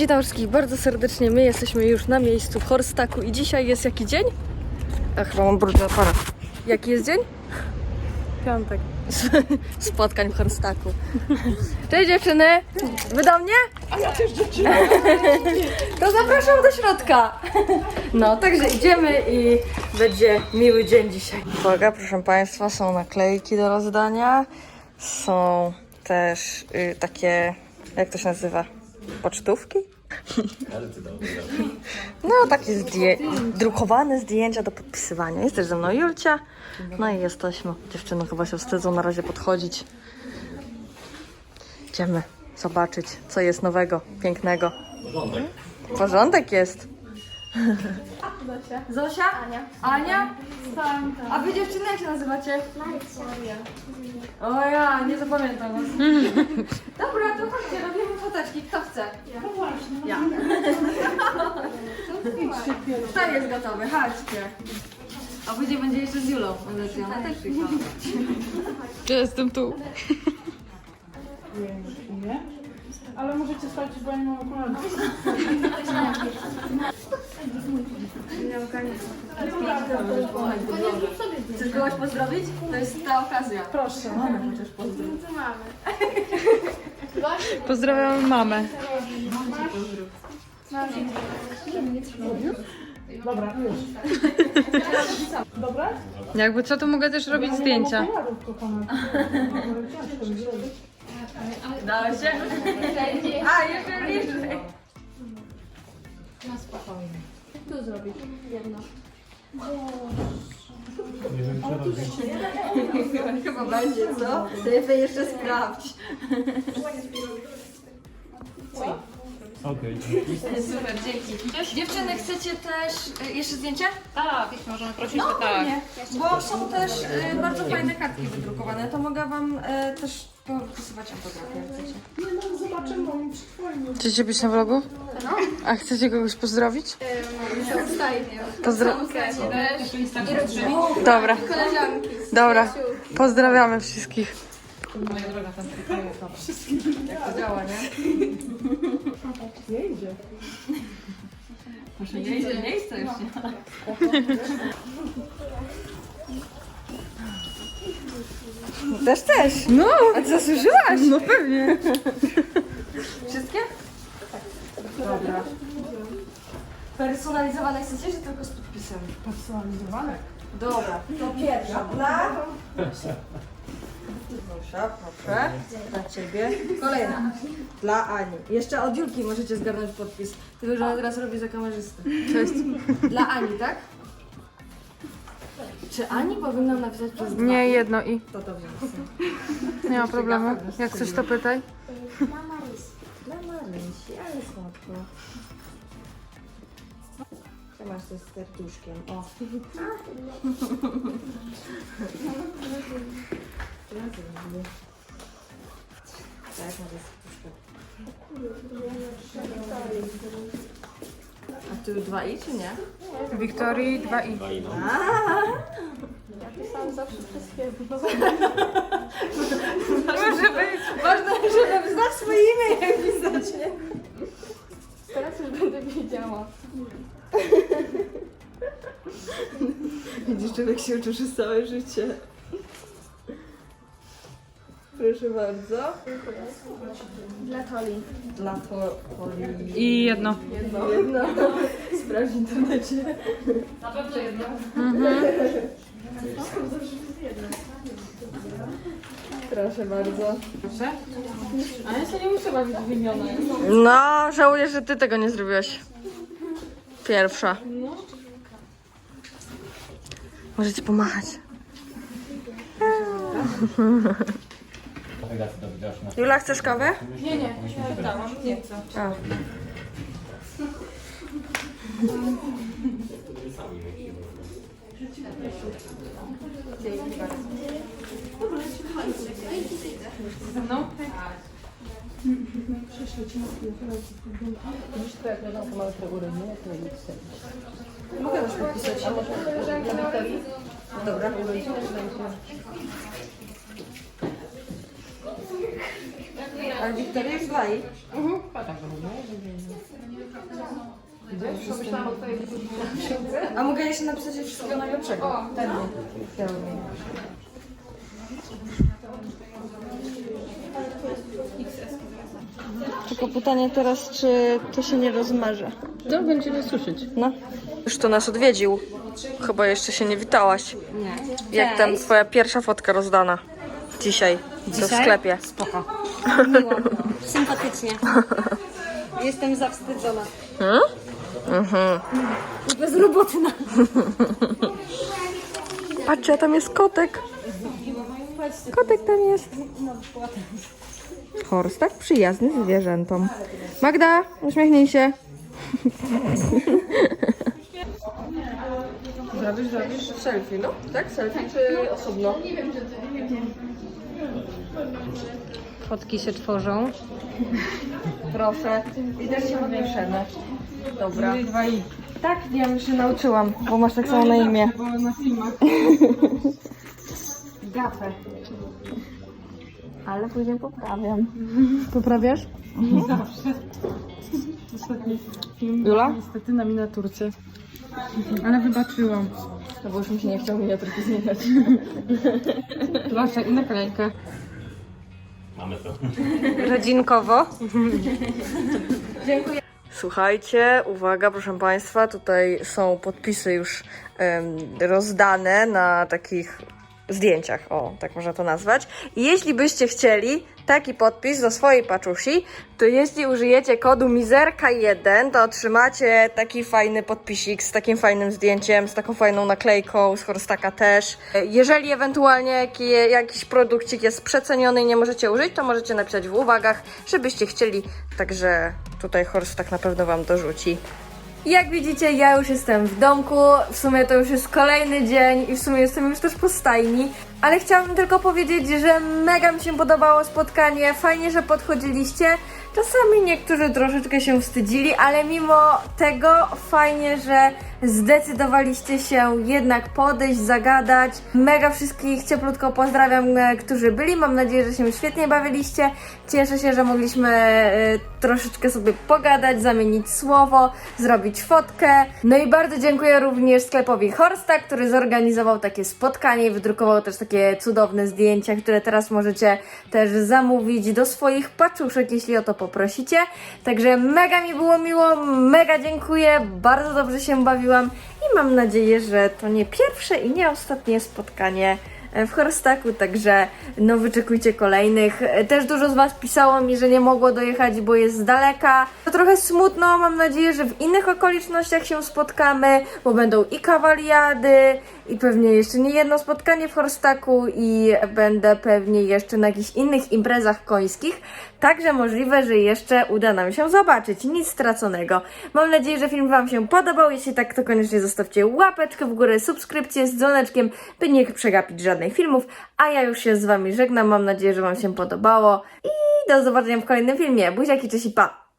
Witam wszystkich bardzo serdecznie. My jesteśmy już na miejscu w Horstaku i dzisiaj jest jaki dzień? A chyba mam brudny aparat. Jaki jest dzień? Piątek. Spotkań w Horstaku. Cześć dziewczyny! Wy do mnie? A ja też dziewczyna. To zapraszam do środka. No, także idziemy i będzie miły dzień dzisiaj. Uwaga, proszę Państwa, są naklejki do rozdania. Są też y, takie, jak to się nazywa? Pocztówki? No, takie zdję- drukowane zdjęcia do podpisywania. Jest też ze mną Julcia. No i jesteśmy. Dziewczyny chyba się wstydzą na razie podchodzić. Idziemy zobaczyć, co jest nowego, pięknego. Porządek jest. Zosia. Zosia? Ania. Ania? A wy dziewczyny jak się nazywacie? O ja, nie zapamiętam was. Dobra, to chodźcie, robimy foteczki. Kto chce? Ja. Ja. Kto jest gotowy? Chodźcie. A później będzie jeszcze z Julą. Ona też przyjechała. Jestem tu. Nie? Ale możecie stać, bo ja nie mam okularów. Chcesz kogoś pozdrowić? To jest ta okazja. Proszę. Chociaż pozdrowić. Pozdrawiam mamę. Dobra, już. Dobra? Jakby co, to mogę też robić zdjęcia. Ciężko mi zrobić. Dało się? A, jeszcze bliżej. Chyba będzie, co? To lepiej jeszcze sprawdź. Okej. Super, dzięki. Dziewczyny, chcecie też y, jeszcze zdjęcie? Tak, jeśli możemy prosić, No, to tak. Nie, bo są też y, bardzo fajne kartki wydrukowane. To mogę wam y, też podpisywać autografy, jak chcecie. Nie no, moim czy twoim. Chcecie być na vlogu? No. A chcecie kogoś pozdrowić? Pozdro... Dobra. Dobra. Pozdrawiamy wszystkich. Jak to działa, nie? Nie Może nie idzie, nie idzie jeszcze. Też też. No, A ty zasłużyłaś? no pewnie. Wszystkie? Dobra. Personalizowane chcecie, czy tylko z podpisem? Personalizowane. Dobra, to pierwsza dla... Proszę, proszę. Dla Ciebie. Kolejna. Dla Ani. Jeszcze od Julki możecie zgarnąć podpis. Tylko, że ona teraz robi za kamerzystę. Cześć. Dla Ani, tak? Czy Ani powinnam napisać przez dwa? Nie, jedno i. To to wziąć. Nie ma problemu. Jak coś to pytaj. Dla Marysi, ale słodko. Co masz to z serduszkiem? O. Razem. Tak, może serduszko. A tu dwa i czy nie? Wiktorii 2 i. Może być. Ważne, żeby znać swoje imię, jak pisać, nie? Teraz już będę wiedziała. Widzisz, człowiek się uczy przez całe życie. Proszę bardzo. Dla Toli. Dla to poli. I jedno. Jedno. Jedno. Sprawdź w internecie. Proszę bardzo. Proszę. A ja się nie muszę być wymiona. No, żałuję, że ty tego nie zrobiłaś. Pierwsza. Możecie pomachać. Jula, chcesz kawę? Nie, nie, ja dałam, nie chcę. A. Ze mną? Mogę też podpisać. A może Dobra. Ale Wiktoria już dwa i? Pomyślałam o twojej A mogę jeszcze napisać wszystkiego najlepszego. Ten Tylko pytanie teraz, czy to się nie rozmarza? To będziemy suszyć. No. Już to nas odwiedził. Chyba jeszcze się nie witałaś. Nie. Jak tam twoja pierwsza fotka rozdana? Dzisiaj. Co w sklepie. Spoko. Sympatycznie. Jestem zawstydzona. I bezrobotna. Patrzcie, tam jest kotek. Kotek tam jest. Horst, tak przyjazny zwierzętom. Magda, uśmiechnij się. Zrobisz, zrobisz selfie, no? Tak? Selfie czy osobno? Fotki się tworzą. Proszę. I też się podpiszemy. Dobra. Tak, ja już się nauczyłam, bo masz tak samo na imię. Bo na filmach. Gafę. Ale później poprawiam. Poprawiasz? Ostatni film. Jula? Niestety na miniaturce. Ale wybaczyłam. No bo już mi się nie chciał miniaturki zmieniać. Proszę, i naklejkę. Rodzinkowo. Dziękuję. Słuchajcie, uwaga, proszę Państwa, tutaj są podpisy już em, rozdane na takich zdjęciach, o, tak można to nazwać. I jeśli byście chcieli taki podpis do swojej paczusi, to jeśli użyjecie kodu MIZERKA1, to otrzymacie taki fajny podpisik z takim fajnym zdjęciem, z taką fajną naklejką, z Horstaka też. Jeżeli ewentualnie jaki, jakiś produkcik jest przeceniony i nie możecie użyć, to możecie napisać w uwagach, żebyście chcieli, także tutaj Horstak na pewno Wam dorzuci. Jak widzicie, ja już jestem w domku. W sumie to już jest kolejny dzień i w sumie jestem już też po stajni. Ale chciałabym tylko powiedzieć, że mega mi się podobało spotkanie. Fajnie, że podchodziliście. Czasami niektórzy troszeczkę się wstydzili, ale mimo tego fajnie, że zdecydowaliście się jednak podejść, zagadać. Mega wszystkich cieplutko pozdrawiam, e, którzy byli. Mam nadzieję, że się świetnie bawiliście. Cieszę się, że mogliśmy e, troszeczkę sobie pogadać, zamienić słowo, zrobić fotkę. No i bardzo dziękuję również sklepowi Horsta, który zorganizował takie spotkanie i wydrukował też takie cudowne zdjęcia, które teraz możecie też zamówić do swoich paczuszek, jeśli o to poprosicie. Także mega mi było miło, mega dziękuję, bardzo dobrze się bawiłam i mam nadzieję, że to nie pierwsze i nie ostatnie spotkanie w Horstaku, także no wyczekujcie kolejnych. E, Też dużo z Was pisało mi, że nie mogło dojechać, bo jest z daleka. To trochę smutno, mam nadzieję, że w innych okolicznościach się spotkamy, bo będą i kawaliady, i pewnie jeszcze nie jedno spotkanie w Horstaku i będę pewnie jeszcze na jakichś innych imprezach końskich. Także możliwe, że jeszcze uda nam się zobaczyć. Nic straconego. Mam nadzieję, że film Wam się podobał. Jeśli tak, to koniecznie zostawcie łapeczkę w górę, subskrypcję z dzwoneczkiem, by nie przegapić żadnych filmów. A ja już się z Wami żegnam. Mam nadzieję, że Wam się podobało. I do zobaczenia w kolejnym filmie. Buziaki, cześć i pa!